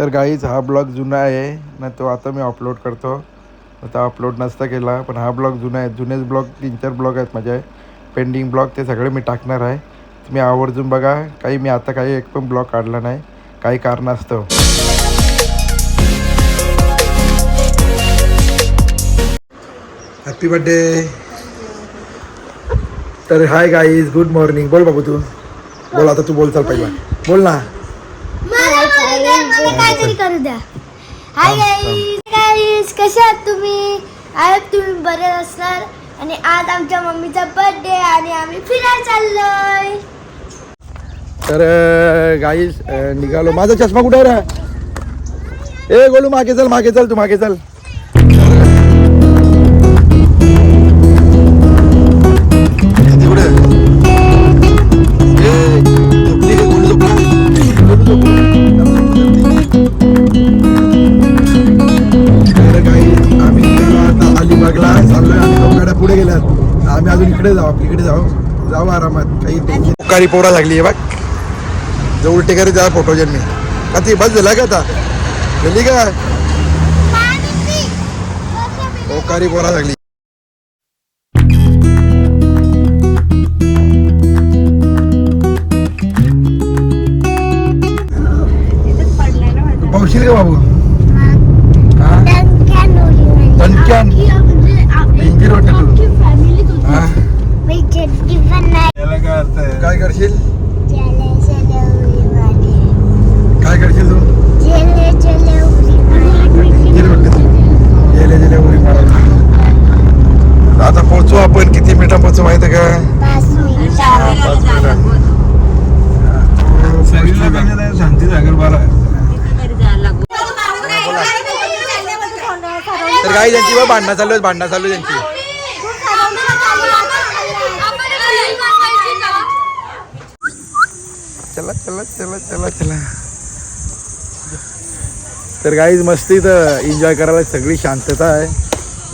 तर गाईज हा ब्लॉग जुना आहे. ना तो आता मी अपलोड करतो. आता अपलोड नसता केला पण हा ब्लॉग जुना आहे. जुनेच ब्लॉग तीन चार ब्लॉग आहेत माझे. पेंडिंग ब्लॉग ते सगळे मी टाकणार आहे. तुम्ही आवर्जून बघा. काही मी आता काही एक पण ब्लॉग काढला नाही. काही कारणास्तव हॅपी बर्थडे तर हाय गाईज गुड मॉर्निंग बोल बाबू तू. बोल आता तू बोलचाल पहिला. बोल ना. काहीतरी करू द्या. हाय गाईज गाईज कसे आहात तुम्ही? आहात तुम्ही बरे असणार आणि आज आमच्या मम्मीचा बर्थडे आणि आम्ही फिरायला चाललोय. तर गाईस निघालो. माझा चष्मा कुठे रा? ए गोलू मागे चल मागे चल तू मागे चल. जाऊ जाऊ जाऊ आरामात काही पोकारी पोरा लागली आहे बघ. जो उलटे करी जा फोटो मी का ती बस झाला का आता? गेली का? पोकारी पोरा लागली. भांडणं चालू आहेत भांडणं चालू आहे त्यांची चला चला चला चला चला. तर गाईज मस्ती तर एन्जॉय करायला सगळी शांतता आहे.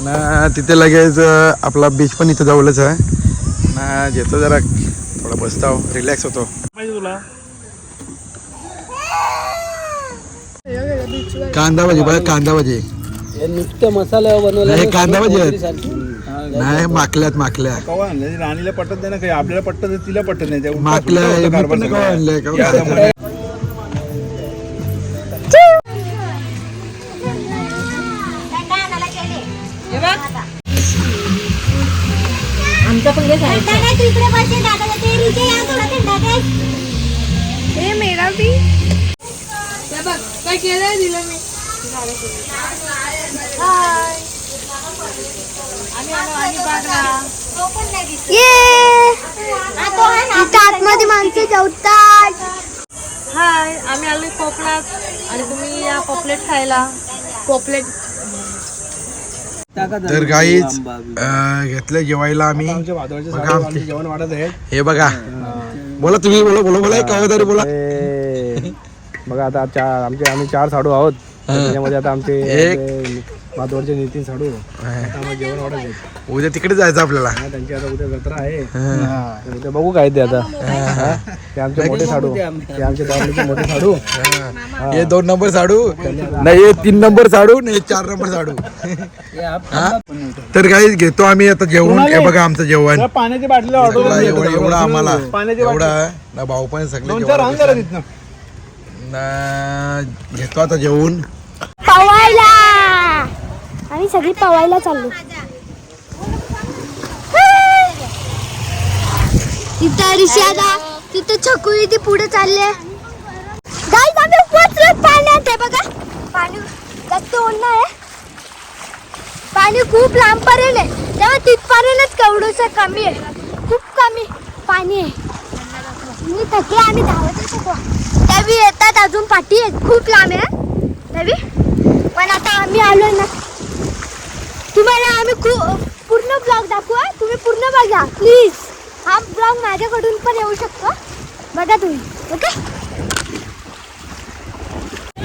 ना तिथे लगेच आपला बीच पण इथं जवळच आहे. ना जेतो जरा थोडा बसताव रिलॅक्स होतो. तुला कांदा भाजी बघा कांदा भाजी. नुसतं मसाला बनवला नाही, कांदा भाजी आहेत. नाही माकल्यात माकल्या कवा आणलं राणीला पटत नाही ना काही. आपल्याला पटत नाही, तिला पटत नाही. त्या उलटा माकल्या पुलटा होता मी कारभार पण सगळा. कवा हे मेरा भी. काय केलंय दिलं मी? आतमध्ये माणसं जेवतात हाय आम्ही कोकणात आणि तुम्ही या पॉपलेट खायला. पॉपलेट तर गाईच घेतलं जेवायला आम्ही. जेवण वाढत हे बघा. बोला तुम्ही बोला बोला बोला काय तरी बोला. बघा आता चार आमचे आम्ही चार साडू आहोत. त्याच्यामध्ये आता आमचे माधवरचे नितीन साडू. आता आम्हाला जेवण वाढत आहेत उद्या तिकडे जायचं आपल्याला. त्यांची आता उद्या जत्रा आहे. तर उद्या बघू काय ते आता. हा? ते आमचे मोठे साडू. ते आमचे दावणीचे मोठे साडू. हे. दोन नंबर साडू. नाही हे तीन नंबर साडू नाही हे चार नंबर साडू. हा? तर काही घेतो आम्ही आता जेवण. हे बघा आमचं जेवण. पाण्याची बाटली ऑर्डर एवढं एवढं आम्हाला. एवढा ना भाऊ पण सगळे जेवण घेतो आता जेवण. पवायला. आम्ही सगळी पवायला चाललो. तिथं रिशादा तिथं छकुली ती पुढे चालले. गाईज आम्ही पोचलो पाण्यात आहे बघा. पाणी जास्त ओढ आहे. पाणी खूप लांबपर्यंत आहे. तेव्हा तिथपर्यंतच केवढंसं कमी आहे. खूप कमी पाणी आहे. मी थकले आम्ही धावत शकतो त्यावी येतात अजून पाठी आहेत. खूप लांब आहे नवी? पण आता आम्ही आलो ना. तुम्हाला आम्ही खूप पूर्ण ब्लॉग दाखवू तुम्ही पूर्ण बघा प्लीज हा ब्लॉग माझ्याकडून पण येऊ शकतो. बघा तुम्ही ओके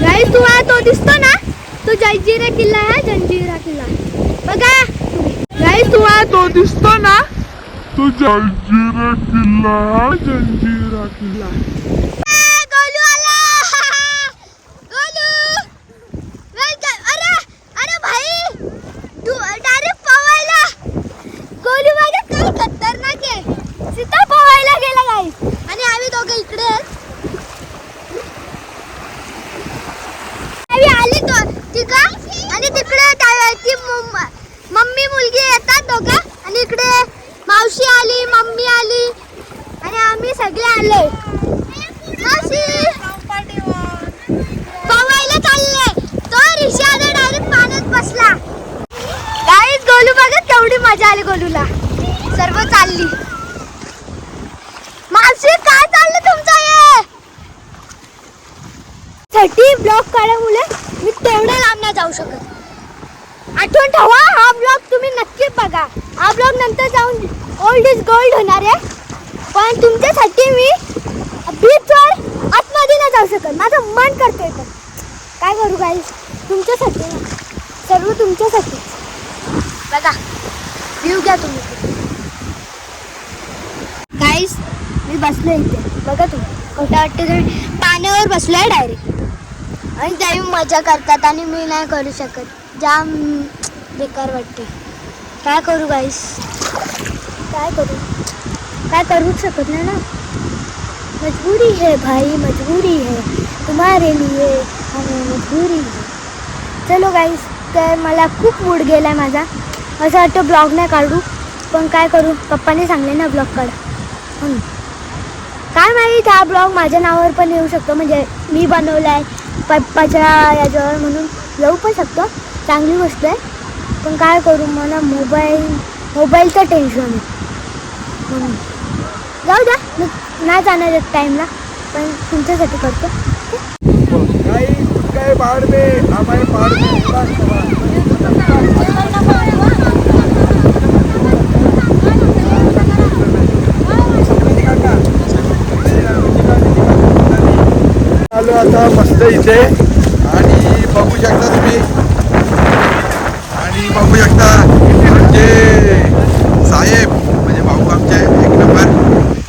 गाईस तुम्हाला तो दिसतो ना? तो जंजिरा किल्ला आहे जंजिरा किल्ला. बघा गाईस तुम्हाला तो दिसतो ना? तो जंजिरा किल्ला जंजीरा किल्ला. चालले मावशी. पवायला चालले तो रिक्षाने डायरेक्ट पाण्यात बसला. गाईत गोलू बघा केवढी मजा आली गोलूला. सर्व चालली. मावशी काय चाललं तुमचं हे? साठी ब्लॉक काढल्यामुळे मी तेवढ्या लांब नाही जाऊ शकत. आठवण ठेवा हा ब्लॉग तुम्ही नक्की बघा. हा ब्लॉग नंतर जाऊन ओल्ड इज गोल्ड होणार आहे. पण तुमच्यासाठी मी बीचवर आतमध्ये नाही जाऊ शकत. माझं मन करतोय पण. काय करू काही तुमच्यासाठी सर्व तुमच्यासाठी. बघा. व्ह्यू घ्या तुम्ही. काहीच मी बसलो इथे. बघा तुम्ही. खोटं वाटतं तुम्ही पाण्यावर बसलोय डायरेक्ट आणि त्याही मजा करतात आणि मी नाही करू शकत. जाम बेकार वाटते काय करू गाईस काय करू? काय करूच शकत नाही ना? मजबुरी है भाई मजबुरी है। तुम्हारे लिए हमें मजबूरी है। चलो गाईस तर मला खूप मूड गेला आहे माझा. असं वाटतं ब्लॉग नाही काढू पण काय करू? पप्पाने सांगले ना ब्लॉग काढ. म्हणून काय माहीत हा ब्लॉग माझ्या नावावर पण येऊ शकतो. म्हणजे मी बनवला आहे पप्पाच्या याच्यावर म्हणून. येऊ पण शकतो. चांगली गोष्ट आहे. पण काय करू मला मोबाईल मोबाईलचं टेन्शन आहे. म्हणून जाऊ द्या. मी नाही जाणार एक टाईमला पण तुमच्यासाठी करतो. काही काय पहाड़ में हमारे पहाड़ आलो आता मस्त इथे. आणि बघू शकता तुम्ही. आणि बघू शकता म्हणजे साहेब म्हणजे भाऊ आमचे एक नंबर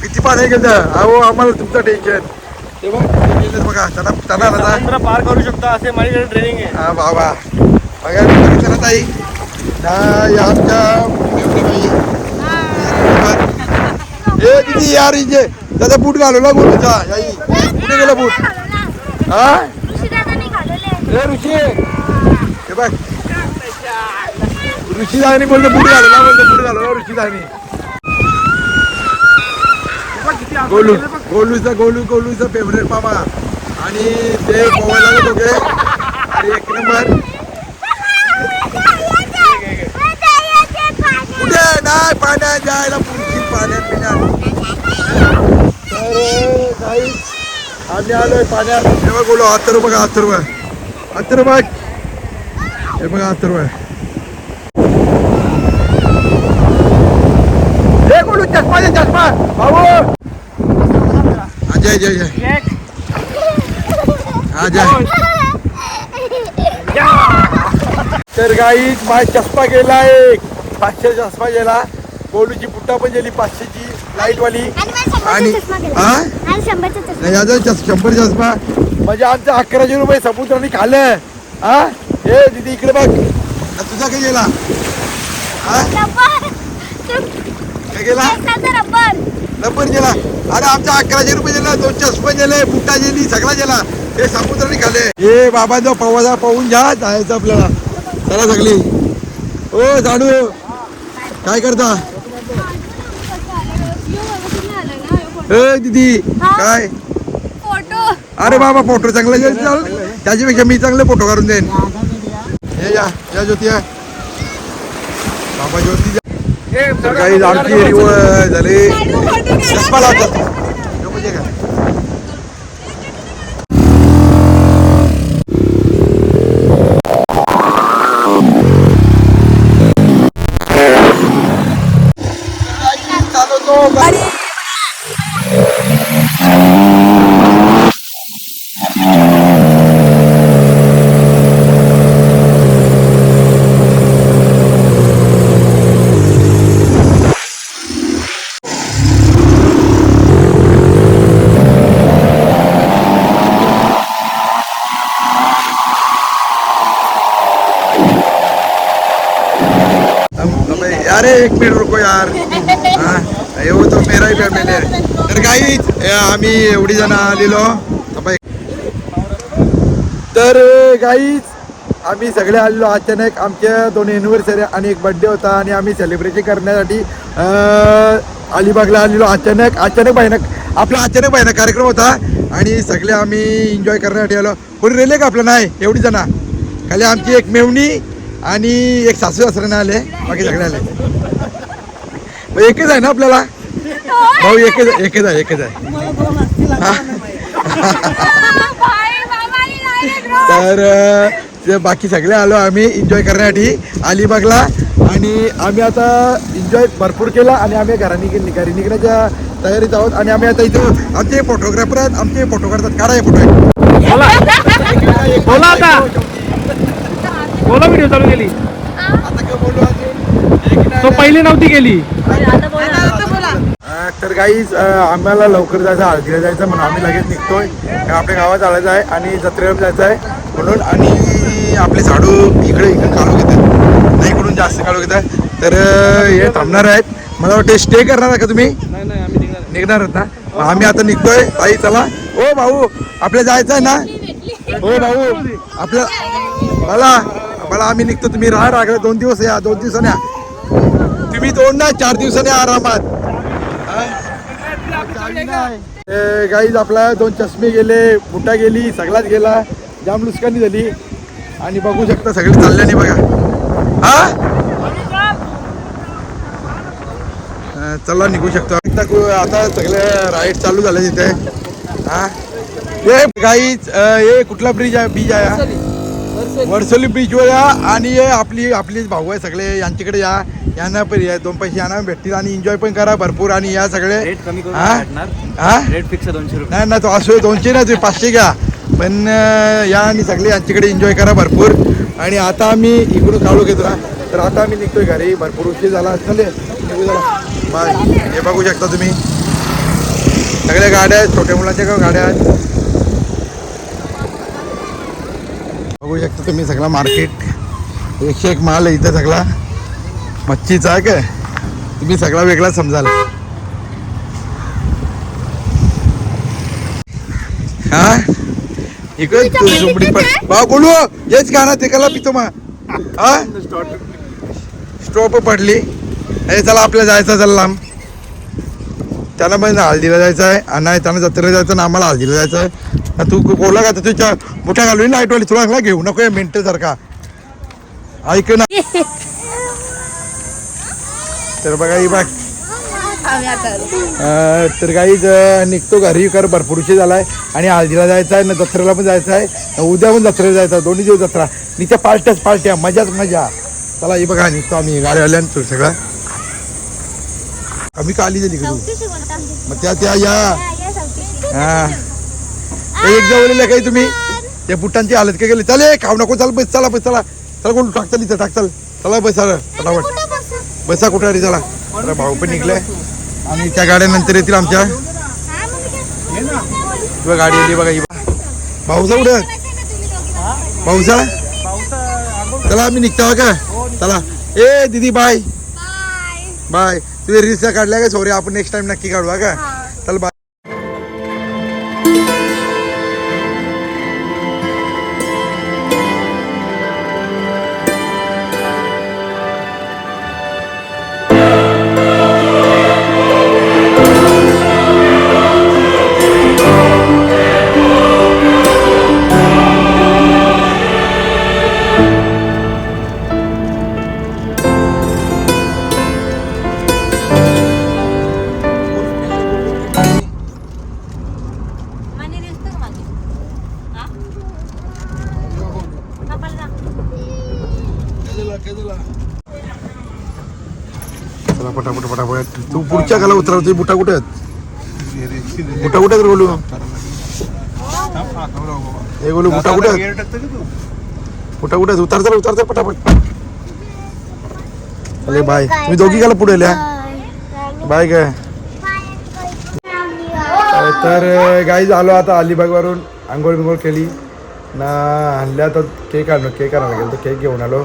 किती पाणी गेलं अहो आम्हाला तुमचं टेन्शन बघ. पार करू शकता असे माझ्याकडे ट्रेनिंग आहे. हा बाबा बघा ताई. हा या आमच्या दिदी यार इथे त्याचा बूट घालवला बोलूचा याई. कुठे गेला बूट? हा? ए ऋषी. हे बघ. ऋषी दानी बोलतो बूट घालवला बोलतो बूट घालवला ऋषी दानी गोलू गोलूचा गोलू गोलूचा फेवरेट मामा आणि ते पोवायला दोघे आणि एक नंबर. कुठे नाही पाण्यात जायला पुढची पाण्यात पिण्यात तर काही आम्ही आलोय पाण्यात. हे बघ बोलो अथर्व बघा अथर्व अथर्व हे बघा अथर्व हे बोलू चष्मा चष्मा. भाऊ जय जय जय. हा जय. तर गाई माझा चष्मा गेला एक. पाचशे चष्मा गेला. गोलूची बुट्टा पण गेली पाचशेची लाइट वाली आणि हा? शंभर चष्मा. म्हणजे आमचं अकराशे रुपये समुद्राने खाल्लं हा? हे दिदी इकडे बघ. तुझा काय गेला? हा? रबर. काय गेला? नंबर गेला अरे आमचा अकराशे रुपये गेला दोन चष्मा गेले बुट्टा गेली सगळा गेला हे समुद्राने खाल्ले हे बाबा जो पाहून घ्या जायचं आपल्याला. चला सगळी. ओ जाडू काय करता? ए दीदी काय? फोटो अरे बाबा फोटो चांगला चाल. त्याच्यापेक्षा मी चांगले फोटो काढून देईन. हे या या ज्योती बाबा ज्योती तर काही आमची झाली. अरे एक मिनिट रुको यार. हा हे तो मेरा फॅमिली आहे. तर काही आम्ही एवढी जण आलेलो. तर गाईच आम्ही सगळे आलेलो. अचानक आमच्या दोन एनिव्हर्सरी आणि एक बड्डे होता आणि आम्ही सेलिब्रेशन करण्यासाठी अलिबागला आलेलो. अचानक अचानक भयानक आपला अचानक भयानक कार्यक्रम होता आणि सगळे आम्ही एन्जॉय करण्यासाठी आलो. कोणी रेले का आपलं नाही? एवढी जणा. खाली आमची एक मेवणी आणि एक सासू सासऱ्याने आले बाकी सगळे आले. मग एकच आहे ना आपल्याला? भाऊ एकच आहे एकच आहे एकच आहे. तर ते बाकी सगळे आलो आम्ही एन्जॉय करण्यासाठी अलिबागला. आणि आम्ही आता एन्जॉय भरपूर केला आणि आम्ही घरा निघ घरी निघण्याच्या तयारीत आहोत. आणि आम्ही आता इथं आमचे फोटोग्राफर आहेत आमचे फोटो काढतात काढा फोटो बोला. बोला व्हिडिओ चालू केली? तो पहिली नव्हती गेली अ, तर काही आम्हाला लवकर जायचं हळदीला जायचं म्हणून आम्ही लगेच निघतोय. आपल्या गावात चालायचं आहे आणि जत्रेवर जायचं आहे म्हणून आणि आपले झाडू इकडे इकडे काढू घेतात. नाही इकडून जास्त काढू घेतात. तर हे थांबणार आहेत. मला वाटतं स्टे करणार आहे का तुम्ही? नाही नाही आम्ही निघणार निघणार आहेत ना? आम्ही आता निघतोय. ताई चला. ओ भाऊ आपल्याला जायचं आहे ना? हो भाऊ आपल्या मला मला आम्ही निघतो. तुम्ही राहा राग दोन दिवस या दोन दिवसाने या. तुम्ही दोन ना चार दिवसाने आरामात. गाईज आपला दोन चष्मे गेले फुटा गेली सगळाच गेला. जाम लुस्कानी झाली. आणि बघू शकता सगळे चालल्याने बघा. हा? चला निघू शकतो. आता आता सगळे राईड चालू झाले तिथे. हा? हे गाईज हे कुठला ब्रिज आहे बीज आहे वर्सोली. बीचवर या आणि हे आपली आपली भाऊ आहे सगळे यांच्याकडे या. यांना पण या दोन पैसे यांना भेटतील आणि एन्जॉय पण करा भरपूर आणि या सगळे. रेट कमी करून हा? भेटणार? हा? रेट फिक्स आहे दोनशे रुपये. नाही ना तो असो दोनशे ना तुम्ही पाचशे घ्या. पण अं, या आणि सगळे यांच्याकडे एन्जॉय करा भरपूर. आणि आता आम्ही इकडून चालू घेतो ना तर आता आम्ही निघतोय घरी. भरपूर उशीर झाला निघू झाला बाय. हे बघू शकता तुम्ही. सगळ्या गाड्या आहेत छोट्या मुलांच्या का गाड्या आहेत. बघू शकता तुम्ही सगळा मार्केट एकशे एक माल आहे इथं सगळा. मच्छीचा आहे काय? तुम्ही सगळा वेगळा समजाल. हा? इकडे तू झुंबडी पण भाऊ बोलू हेच गाणं ते कला पितो मा. हा? स्टॉप पडली. हे चला आपल्याला जायचं चला लांब. त्याला पण हळदीला जायचं आहे. आणि त्यांना जत्रेला जायचं ना आम्हाला हळदीला जायचं आहे. आणि तू बोला का तुझ्या मोठ्या घालून नाईटवाली तुला चांगला घेऊ नको मिनटं सारखा ऐक ना. तर बघा ही बघ तर काही निघतो घरी कर भरपूर उशीर झालाय. आणि हळदीला जायचं आहे ना जत्रेला पण जायचं आहे उद्या पण जत्रेला जायचं आहे दोन्ही दिवस जत्रा. निच्या पार्ट्याच पार्ट्या मजाच मजा. चला ही बघा निघतो आम्ही गाडीवाल्यान सगळं. कमी का आली झाली का तू मग त्या त्या या. हा. एक जवळलेलं काही तुम्ही? त्या बुटांची हालत काय गेली चले खाऊ नको चल बस चला बस चला. चला कोण टाक चल इथं टाक चल चला बस चला फटाफट. बसा? कुठं अरे चला अरे भाऊ पण निघले. आणि त्या गाड्या नंतर येतील आमच्या. बघा गाडी आली बघा ही. भाऊचा कुठं? भाऊचा चला आम्ही निघतो हा का? चला. ए दीदी बाय. बाय. तुझे रील्स काढल्या का? सॉरी आपण नेक्स्ट टाइम नक्की काढू हा का? चला पटापट पटापट. तू पुढच्या गाला उतरवते बुटा कुठे आहेत? बुटा कुठे आहेत बोलू? हे बोलू बुटा कुठे आहेत? बुटा कुठे आहेत? चल चल पटापट. अरे बाय. तुम्ही दोघी गाला पुढे आल्या? बाय काय तर गाई झालो आता अलिबागवरून. आंघोळ बिंघोळ केली. ना आणल्या तर केक आणलो केक आणायला गेलो तर केक घेऊन आलो.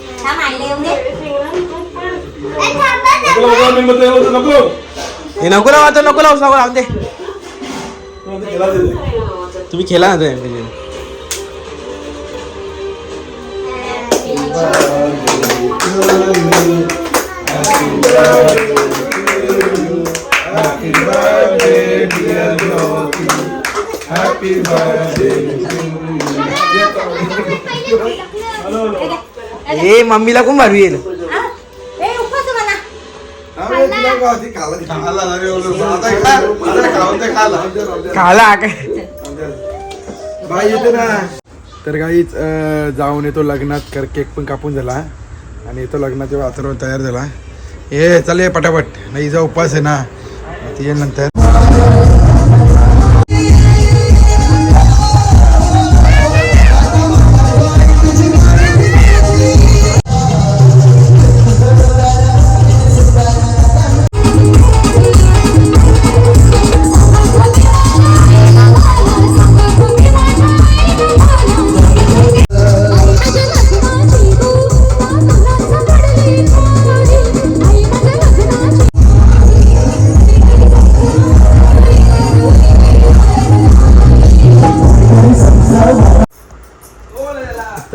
नको लावा आता नको लावू सावं राहून दे तुम्ही खेळा ना ते ए मम्मीला कोण मारू येईल? खाला बाई येते ना. तर काहीच जाऊन येतो लग्नात कर केक पण कापून झाला. आणि येतो लग्नात अथर्व तयार झाला. ये चल ये पटापट. नाही हिचा उपवास आहे ना. तिच्या नंतर.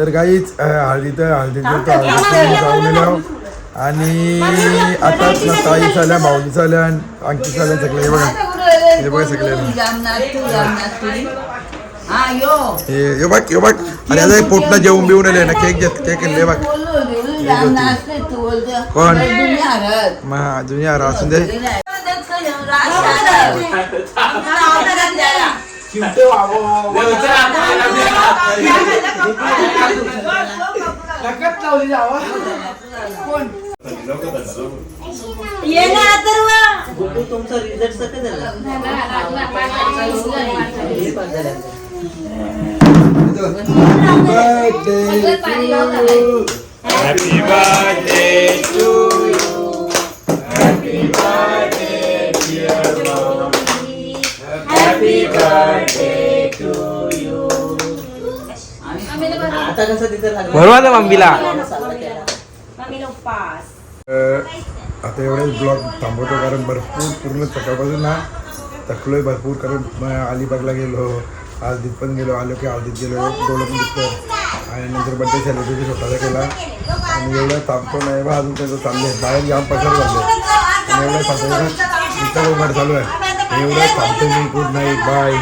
तर काहीच हळदीचं हळदीचं तर हळदीचं जाऊन आलो आणि आता ना ताई झाल्या भाऊजी झाल्या अंकित झाल्या सगळे हे बघा. हे बघा सगळे. हे बघ हे बघ अरे आता पोटला जेवून बिवून आले ना केक घेत केक आणले बघ. कोण? जुन्या असून दे. टकत लावली जावा कोण ये ना अथर्व गुड्डू तुमचा रिझल्ट सगळं झाला Happy birthday to you. Happy birthday, dear Mom. Happy birthday. भरवा ना मम्मीला आता एवढेच ब्लॉग थांबवतो कारण भरपूर पूर्ण सकाळपासून ना थकलोय भरपूर कारण म- अलिबागला गेलो हळदीत पण गेलो आलो की हळदीत गेलो डोळं पण दुखतं आणि नंतर बड्डे सेलिब्रेशन स्वतःचा केला. आणि एवढं थांबतो नाही बा अजून त्याचं चाललंय बाहेर जाम पसार झाले आणि एवढं थांबतो इथं उभार चालू आहे. एवढं थांबतो मी गुड नाईट बाय